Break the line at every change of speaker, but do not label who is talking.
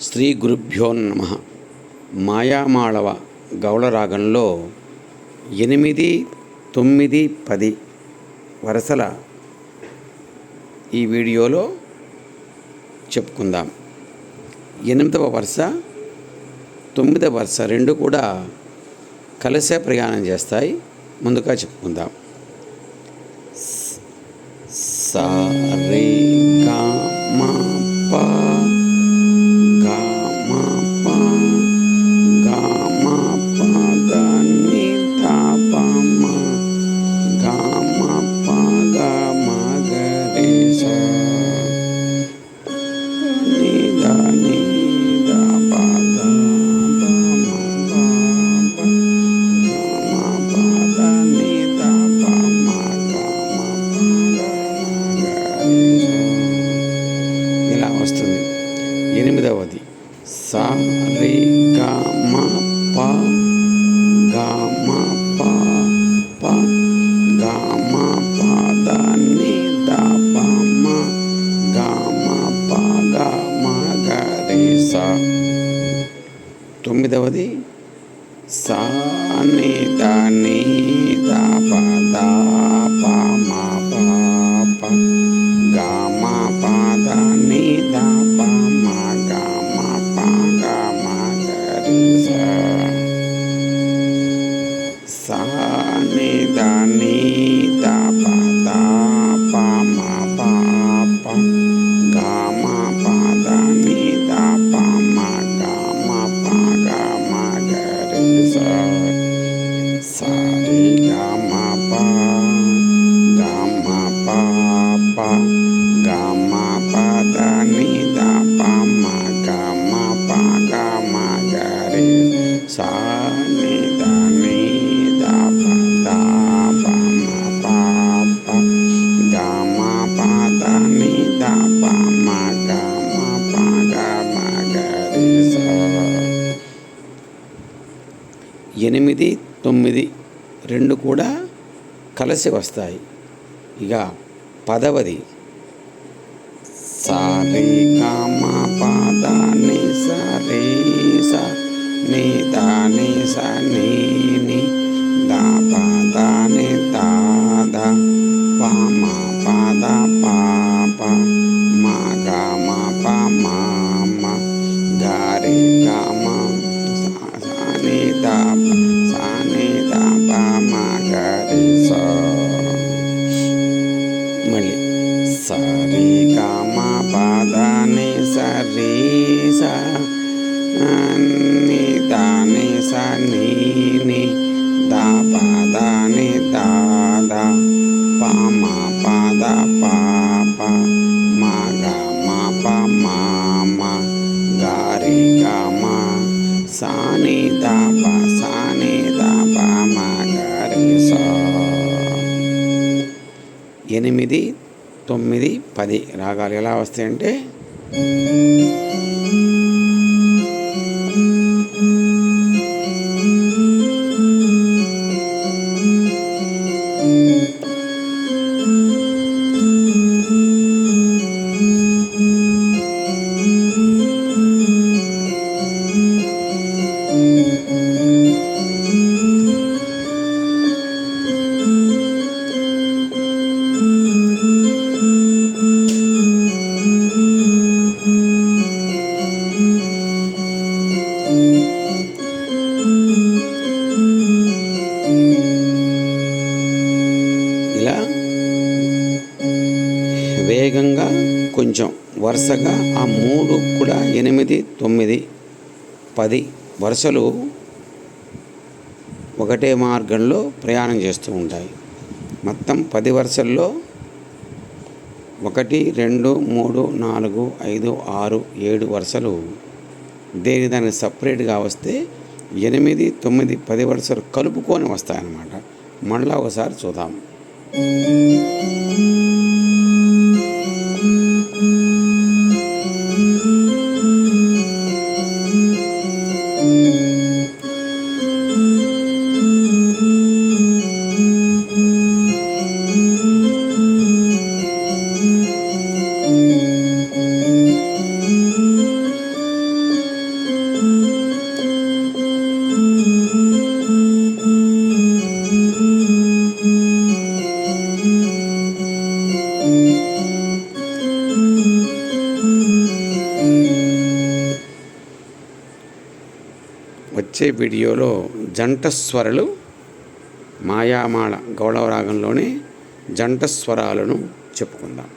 శ్రీ గురుభ్యో నమ. మాయామాళవ గౌళరాగంలో ఎనిమిది తొమ్మిది పది వరుసల ఈ వీడియోలో చెప్పుకుందాం. ఎనిమిదవ వరుస తొమ్మిదవ వరుస రెండు కూడా కలిసే ప్రయాణం చేస్తాయి. ముందుగా చెప్పుకుందాం. సా రే మా పా ఎనిమిదవది. సా రే గా మా పా గా మా పా పా గా మా పా దా ని దా పా మా గా మా పా గా మా గ రే సా. తొమ్మిదవది. సా ని దా ని ఎనిమిది తొమ్మిది రెండు కూడా కలిసి వస్తాయి. ఇక పదవది. సా కామా పాదాని మా పా ని సా సా ని సా నీ సరి రే గా మా పా దా ని ని దా ని సా ని ని దా పా దా ని దా మా పా దా పా పా ఎనిమిది తొమ్మిది పది రాగాలు ఎలా వస్తాయంటే వేగంగా కొంచెం వరుసగా ఆ మూడు కూడా ఎనిమిది తొమ్మిది పది వరుసలు ఒకటే మార్గంలో ప్రయాణం చేస్తూ ఉంటాయి. మొత్తం పది వరుసల్లో ఒకటి రెండు మూడు నాలుగు ఐదు ఆరు ఏడు వరుసలు. దేని దానికి సపరేట్గా వస్తే ఎనిమిది తొమ్మిది పది వరుసలు కలుపుకొని వస్తాయన్నమాట. మళ్ళీ ఒకసారి చూద్దాం. వచ్చే వీడియోలో జంట స్వరలు మాయామాళ గౌళవరాగంలోనే జంట స్వరాలను చెప్పుకుందాం.